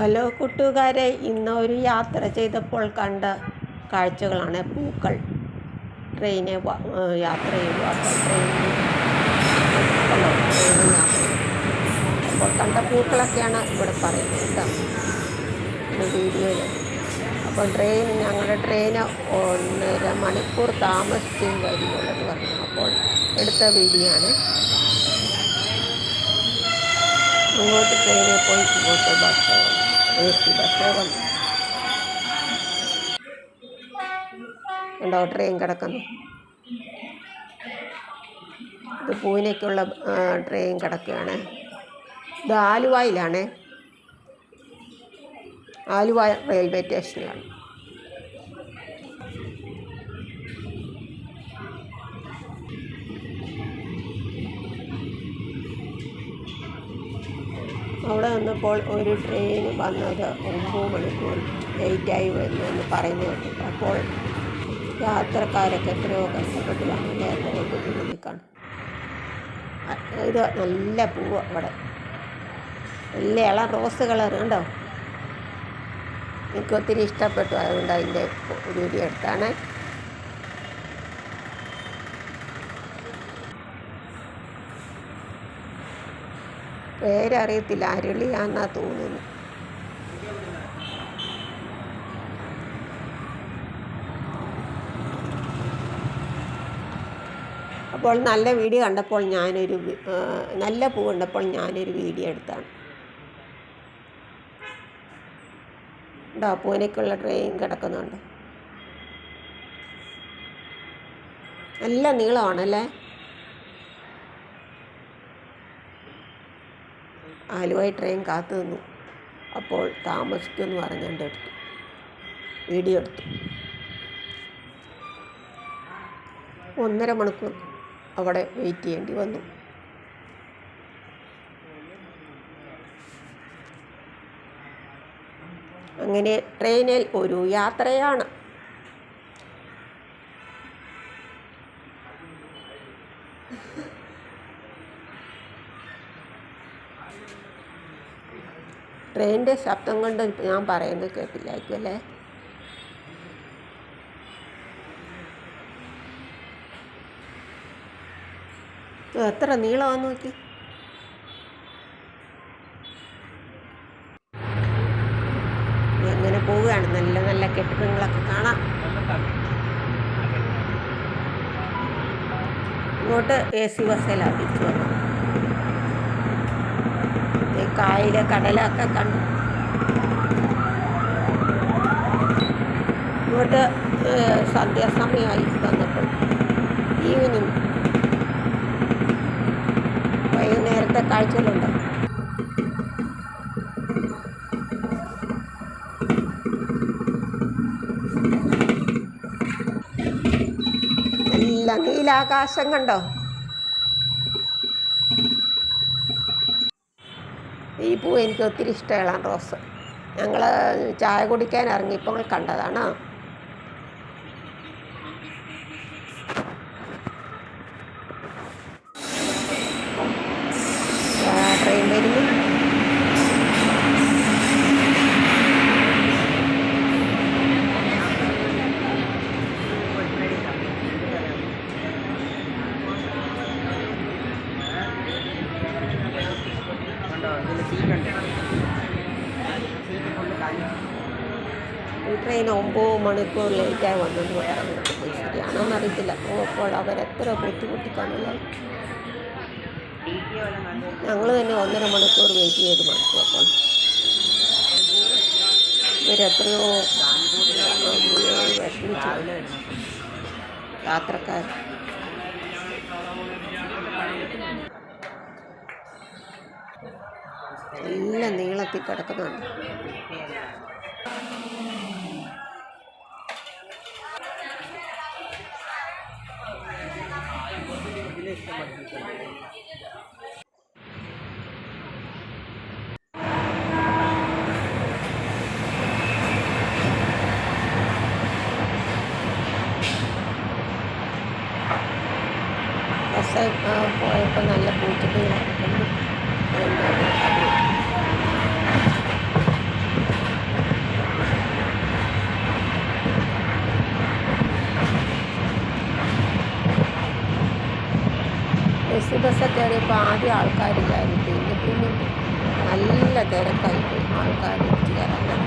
Hello കൂട്ടുകാരെ ഇന്ന് ഒരു യാത്ര ചെയ്തപ്പോൾ കണ്ട കാഴ്ചകളാണ് പൂക്കൾ. ട്രെയിനെ യാത്ര ചെയ്തു. അപ്പോൾ കണ്ട പൂക്കളൊക്കെയാണ് ഇവിടെ പറയുന്നത് കേട്ടോ. വീഡിയോയിൽ. അപ്പോൾ ട്രെയിൻ ഞങ്ങളുടെ ട്രെയിന് ഒന്നര മണിക്കൂർ താമസിച്ചും വരുന്നുള്ളത് പറഞ്ഞു. അപ്പോൾ എടുത്ത വീഡിയോ ആണ് അങ്ങോട്ട് ട്രെയിനിൽ പോയി ഇങ്ങോട്ട് ബസ് എ സി ബസ് വന്നു ഉണ്ടോ? ട്രെയിൻ കിടക്കുന്നു. ഇത് പൂനെക്കുള്ള ട്രെയിൻ കിടക്കുകയാണ്. ഇത് ആലുവായിലാണ്. ആലുവ റെയിൽവേ സ്റ്റേഷനിലാണ്. അവിടെ നിന്നപ്പോൾ ഒരു ട്രെയിൻ വന്നത് ഒമ്പത് മണിക്കൂർ ലേറ്റായി വരുന്നെന്ന് പറയുന്നു കേട്ടു അപ്പോൾ യാത്രക്കാരൊക്കെ എത്രയോ കഷ്ടപ്പെട്ട് എത്രയോ ബുദ്ധിമുട്ടിക്കാണ് ഇത് നല്ല പൂവ് അവിടെ. നല്ല ഇള റോസ് കളർ കണ്ടോ? എനിക്ക് ഒത്തിരി ഇഷ്ടപ്പെട്ടു. അതുകൊണ്ട് അതിന്റെ ഒരു എടുത്താണ്. പേരറിയത്തില്ല. അരളിയാന്നാ തോന്നുന്നു. അപ്പോൾ നല്ല വീഡിയോ കണ്ടപ്പോൾ ഞാനൊരു നല്ല പൂ കണ്ടപ്പോൾ ഞാനൊരു വീഡിയോ എടുത്താണ്. ഉണ്ടോ പൂനെക്കുള്ള ട്രെയിൻ കിടക്കുന്നുണ്ട്. നല്ല നീളമാണല്ലേ? ആലുവായി ട്രെയിൻ കാത്തു നിന്നു. അപ്പോൾ താമസിക്കുമെന്ന് പറഞ്ഞുകൊണ്ട് എടുത്തു വീഡിയോ എടുത്തു. ഒന്നര മണിക്കൂർ അവിടെ വെയിറ്റ് ചെയ്യേണ്ടി വന്നു. അങ്ങനെ ട്രെയിനിൽ ഒരു യാത്രയാണ്. ട്രെയിനിന്റെ ശബ്ദം കൊണ്ട് ഞാൻ പറയുന്നത് കേട്ടില്ലായിരിക്കും അല്ലേ? എത്ര നീളമാന്ന് നോക്കി. എങ്ങനെ പോവുകയാണ്. നല്ല നല്ല കെട്ടിടങ്ങളൊക്കെ കാണാം. ഇങ്ങോട്ട് എ സി ബസ്സിലാണ് തിരിച്ചു വന്നത്. ഈ കായൽ കടലൊക്കെ കണ്ടു. ഇങ്ങോട്ട് സന്ധ്യാസമയമായി വന്നപ്പോൾ ഈവനിങ്. വൈകുന്നേരത്തെ കാഴ്ചകളുണ്ട്? നീലാകാശം കണ്ടോ? ഈ പൂ എനിക്ക് ഒത്തിരി ഇഷ്ടമാണ് റോസ്. ഞങ്ങൾ ചായ കുടിക്കാൻ ഇറങ്ങിയപ്പോൾ കണ്ടതാണ് ആ, ട്രെയിൻ വരുന്നു ഈ ട്രെയിൻ ഒമ്പത് മണിക്കൂർ ലേറ്റായി വന്നെന്ന് പറയുന്നത് ശരിയാണോ എന്നറിയത്തില്ല. അപ്പോൾ അവരെത്ര ബുദ്ധിമുട്ടിക്കാനുള്ള ഞങ്ങൾ തന്നെ ഒന്നര മണിക്കൂർ വെയിറ്റ് ചെയ്ത് മടുത്തു അപ്പോൾ. ഇവരെത്രയോ വിഷമിച്ചു. യാത്രക്കാർ. നല്ല നീളത്തിൽ കിടക്കുന്നുണ്ട്. പോയപ്പോൾ നല്ല പൂച്ചെടികളൊക്കെ കണ്ടു അതുകൊണ്ട് അത് കയറിയപ്പോൾ ആദ്യം ആൾക്കാരില്ലായിരുന്നു. പിന്നെ പിന്നെ നല്ല തിരക്കായി ആൾക്കാർ ഇടിച്ച് കയറാൻ.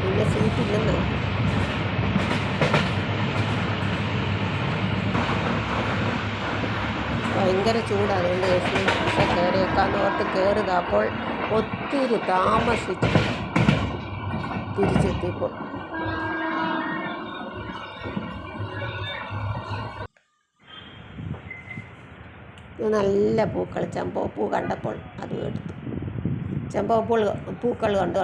പിന്നെ പിന്നെ സീറ്റില്ലെന്ന് ഭയങ്കര ചൂടാണ് അതുകൊണ്ട് എ സി പക്ഷെ കയറിയേക്കാന്ന് ഓർത്ത് കയറുക അപ്പോൾ ഒത്തിരി താമസിച്ചു തിരിച്ചെത്തിയപ്പോൾ ഇത് നല്ല പൂക്കൾ ചെമ്പോ പൂ കണ്ടപ്പോൾ അതും എടുത്തു. ചെമ്പോ പൂക്കൾ കണ്ടു